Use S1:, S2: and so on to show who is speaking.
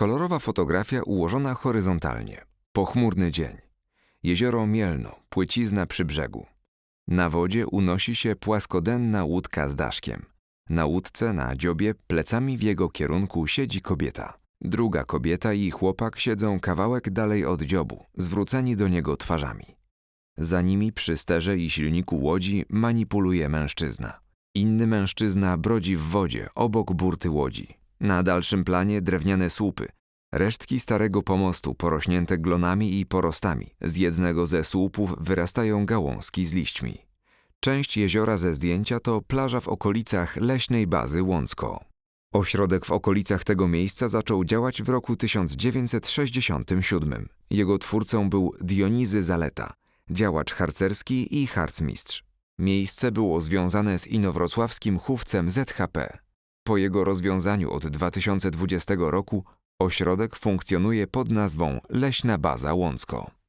S1: Kolorowa fotografia ułożona horyzontalnie. Pochmurny dzień. Jezioro Mielno, płycizna przy brzegu. Na wodzie unosi się płaskodenna łódka z daszkiem. Na łódce, na dziobie, plecami w jego kierunku siedzi kobieta. Druga kobieta i chłopak siedzą kawałek dalej od dziobu, zwróceni do niego twarzami. Za nimi przy sterze i silniku łodzi manipuluje mężczyzna. Inny mężczyzna brodzi w wodzie obok burty łodzi. Na dalszym planie drewniane słupy, resztki starego pomostu porośnięte glonami i porostami. Z jednego ze słupów wyrastają gałązki z liśćmi. Część jeziora ze zdjęcia to plaża w okolicach leśnej bazy Łącko. Ośrodek w okolicach tego miejsca zaczął działać w roku 1967. Jego twórcą był Dionizy Zaleta, działacz harcerski i harcmistrz. Miejsce było związane z inowrocławskim chówcem ZHP. Po jego rozwiązaniu od 2020 roku ośrodek funkcjonuje pod nazwą Leśna Baza Łącko.